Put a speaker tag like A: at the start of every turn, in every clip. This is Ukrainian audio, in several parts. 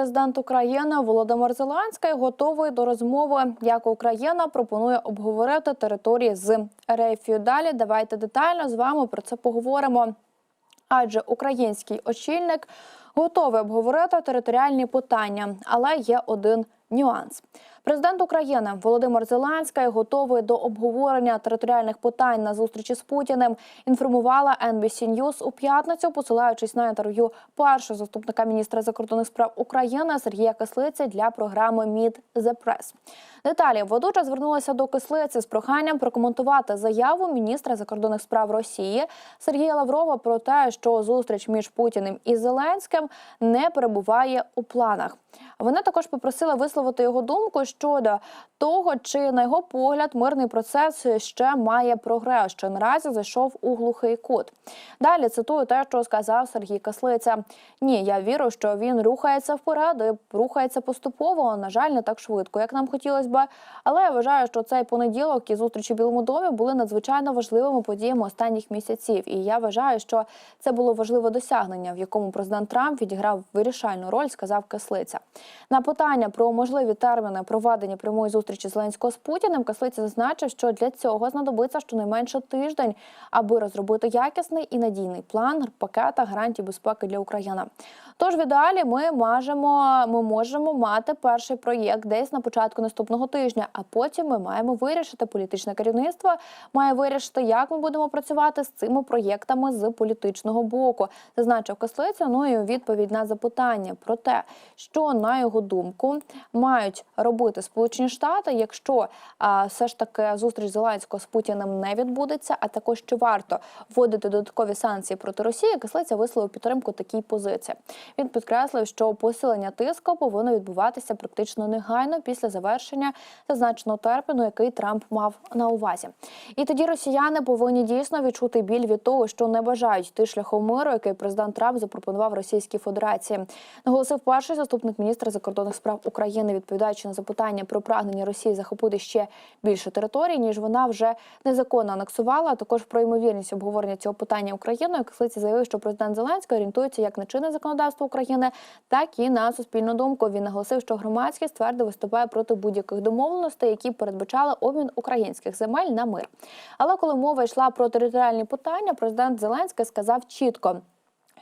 A: президент України Володимир Зеленський готовий до розмови, як Україна пропонує обговорити території з РФ. Далі давайте детально з вами про це поговоримо. Адже український очільник готовий обговорити територіальні питання, але є один нюанс. Президент України Володимир Зеленський готовий до обговорення територіальних питань на зустрічі з Путіним. Інформувала NBC News у п'ятницю, посилаючись на інтерв'ю першого заступника міністра закордонних справ України Сергія Кислиці для програми Meet the Press. Деталі водуча звернулася до кислиці з проханням прокоментувати заяву міністра закордонних справ Росії Сергія Лаврова про те, що зустріч між Путіним і Зеленським не перебуває у планах. Вони також попросили висловити його думку щодо того, чи на його погляд мирний процес ще має прогрес, що наразі зайшов у глухий кут. Далі цитую те, що сказав Сергій Каслиця. Ні, я вірю, що він рухається вперед і рухається поступово. На жаль, не так швидко, як нам хотілося б. Але я вважаю, що цей понеділок і зустрічі в Білому домі були надзвичайно важливими подіями останніх місяців. І я вважаю, що це було важливе досягнення, в якому президент Трамп відіграв вирішальну роль, сказав Каслиця. На питання про можливі терміни проведення прямої зустрічі Зеленського з Путіним Каслиця зазначив, що для цього знадобиться щонайменше тиждень, аби розробити якісний і надійний план пакета гарантій безпеки для України. Тож в ідеалі ми можемо, ми можемо мати перший проєкт десь на початку наступного тижня, а потім ми маємо вирішити політичне керівництво, має вирішити, як ми будемо працювати з цими проєктами з політичного боку, зазначив Каслиця. Ну і відповідь на запитання про те, що на його думку мають робити Сполучені Штати, якщо а, все ж таки зустріч Зеленського з Путіним не відбудеться, а також чи варто вводити додаткові санкції проти Росії, Кислиця висловив підтримку такій позиції. Він підкреслив, що посилення тиску повинно відбуватися практично негайно після завершення зазначеного терміну, який Трамп мав на увазі. І тоді росіяни повинні дійсно відчути біль від того, що не бажають йти шляхом миру, який президент Трамп запропонував Російській Федерації. Наголосив перший заступник міністра закордонних справ України, відповідаючи на запитання про прагнення Росії захопити ще більше територій, ніж вона вже незаконно анексувала. А також про ймовірність обговорення цього питання Україною. Кислиці заявив, що президент Зеленський орієнтується як на чинне законодавство України, так і на суспільну думку. Він наголосив, що громадськість твердо виступає проти будь-яких домовленостей, які передбачали обмін українських земель на мир. Але коли мова йшла про територіальні питання, президент Зеленський сказав чітко.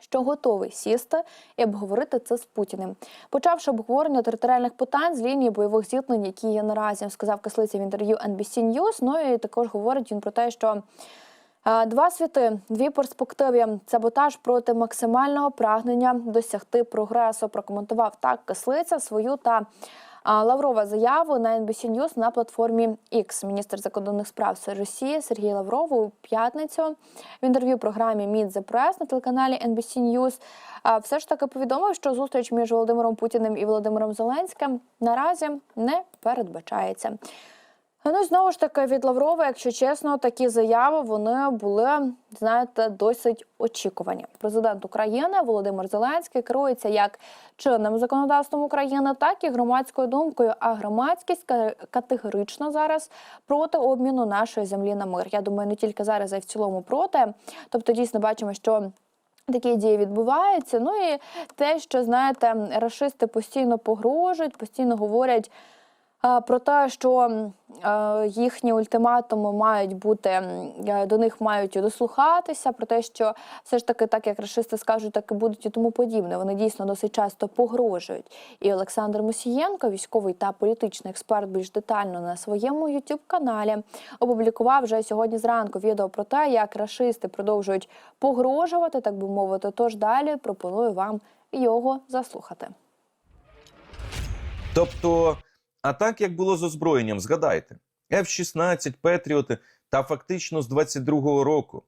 A: Що готовий сісти і обговорити це з Путіним, почавши обговорення територіальних питань з лінії бойових зіткнень, які є наразі, сказав Кислиця в інтерв'ю NBC News. Ну і також говорить він про те, що два світи, дві перспективи, саботаж проти максимального прагнення досягти прогресу. Прокоментував так Кислиця свою та. Лаврова заяву на NBC News на платформі X. Міністр закордонних справ Росії Сергій Лавров у п'ятницю в інтерв'ю програмі Meet the Press на телеканалі NBC News все ж таки повідомив, що зустріч між Володимиром Путіним і Володимиром Зеленським наразі не передбачається. Ну, знову ж таки, від Лаврова, якщо чесно, такі заяви вони були, знаєте, досить очікувані. Президент України Володимир Зеленський керується як чинним законодавством України, так і громадською думкою. А громадськість категорично зараз проти обміну нашої землі на мир. Я думаю, не тільки зараз, а й в цілому проти. Тобто, дійсно бачимо, що. Такі дії відбуваються. Ну і те, що знаєте, рашисти постійно погрожують, постійно говорять про те, що е, їхні ультиматуми мають бути до них мають дослухатися, про те, що все ж таки, так як рашисти скажуть, так і будуть і тому подібне. Вони дійсно досить часто погрожують. І Олександр Мусієнко, військовий та політичний експерт, більш детально на своєму youtube каналі опублікував вже сьогодні зранку відео про те, як рашисти продовжують погрожувати, так би мовити. Тож далі пропоную вам його заслухати.
B: Тобто, а так як було з озброєнням, згадайте, F-16, Петріоти, та фактично з 22-го року,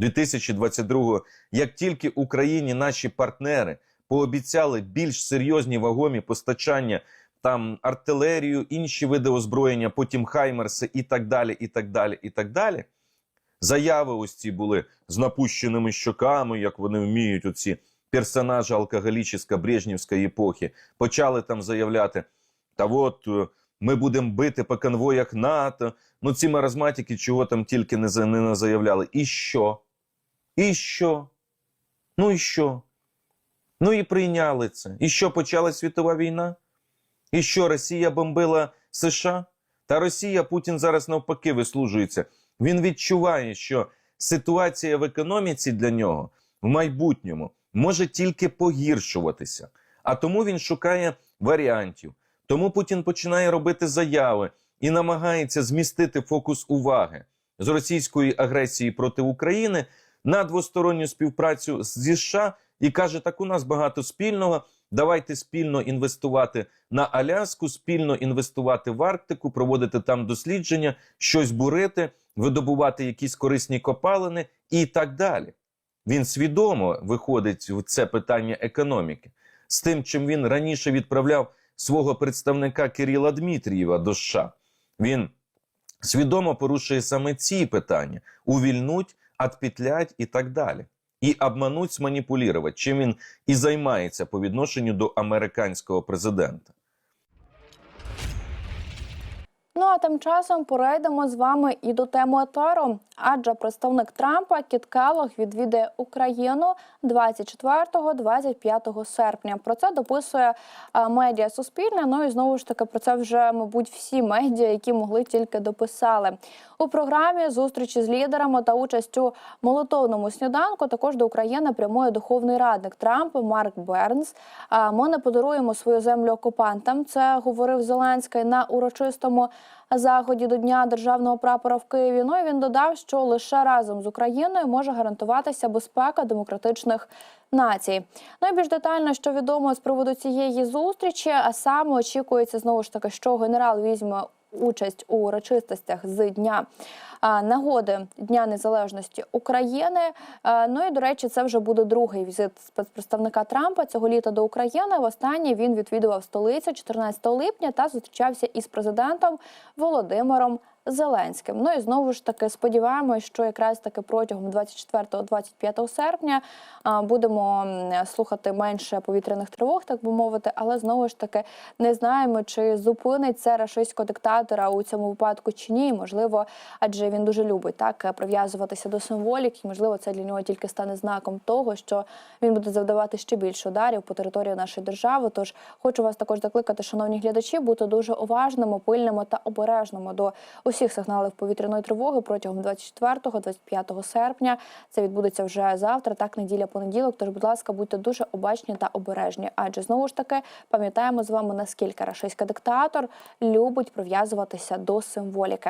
B: 2022-го, як тільки Україні наші партнери пообіцяли більш серйозні вагомі постачання там артилерію, інші види озброєння, потім Хаймерси і так далі, і так далі, і так далі. Заяви ось ці були з напущеними щоками, як вони вміють, оці персонажі алкоголічно-брежнівської епохи, почали там заявляти. Та от е, ми будемо бити по конвоях НАТО. Ну, ці маразматики чого там тільки не, не заявляли. І що? І що? Ну і що? Ну і прийняли це. І що почалась світова війна? І що Росія бомбила США? Та Росія Путін зараз навпаки вислужується. Він відчуває, що ситуація в економіці для нього в майбутньому може тільки погіршуватися. А тому він шукає варіантів. Тому Путін починає робити заяви і намагається змістити фокус уваги з російської агресії проти України на двосторонню співпрацю зі США і каже: так у нас багато спільного. Давайте спільно інвестувати на Аляску, спільно інвестувати в Арктику, проводити там дослідження, щось бурити, видобувати якісь корисні копалини і так далі. Він свідомо виходить в це питання економіки з тим, чим він раніше відправляв свого представника Кирила Дмитрієва до США. Він свідомо порушує саме ці питання: увільнуть, отпетлять і так далі. І обмануть, сманіпулювати, чим він і займається по відношенню до американського президента.
A: Ну а тим часом перейдемо з вами і до теми теру. Адже представник Трампа Кіт Келлог відвідає Україну 24-25 серпня. Про це дописує е, медіа Суспільне. Ну і знову ж таки про це вже, мабуть, всі медіа, які могли тільки дописали. У програмі зустрічі з лідерами та участь у молотовному сніданку також до України прямує духовний радник Трампа Марк Бернс. А Ми не подаруємо свою землю окупантам. Це говорив Зеленський на урочистому заході до Дня державного прапора в Києві. Ну і він додав, що лише разом з Україною може гарантуватися безпека демократичних націй. Найбільш детально, що відомо з приводу цієї зустрічі, а саме очікується знову ж таки, що генерал візьме участь у урочистостях з дня нагоди Дня Незалежності України. Ну і до речі, це вже буде другий візит спецпредставника Трампа цього літа до України. Востаннє він відвідував столицю 14 липня та зустрічався із президентом Володимиром. Зеленським. Ну і знову ж таки сподіваємось, що якраз таки протягом 24-25 серпня будемо слухати менше повітряних тривог, так би мовити, але знову ж таки не знаємо, чи зупинить це рашистського диктатора у цьому випадку чи ні. Можливо, адже він дуже любить так прив'язуватися до символік, можливо, це для нього тільки стане знаком того, що він буде завдавати ще більше ударів по території нашої держави. Тож хочу вас також закликати, шановні глядачі, бути дуже уважними, пильними та обережними до усіх сигналів повітряної тривоги протягом 24-25 серпня. Це відбудеться вже завтра, так неділя, понеділок. Тож, будь ласка, будьте дуже обачні та обережні. Адже знову ж таки пам'ятаємо з вами наскільки рашистський диктатор любить прив'язуватися до символіки.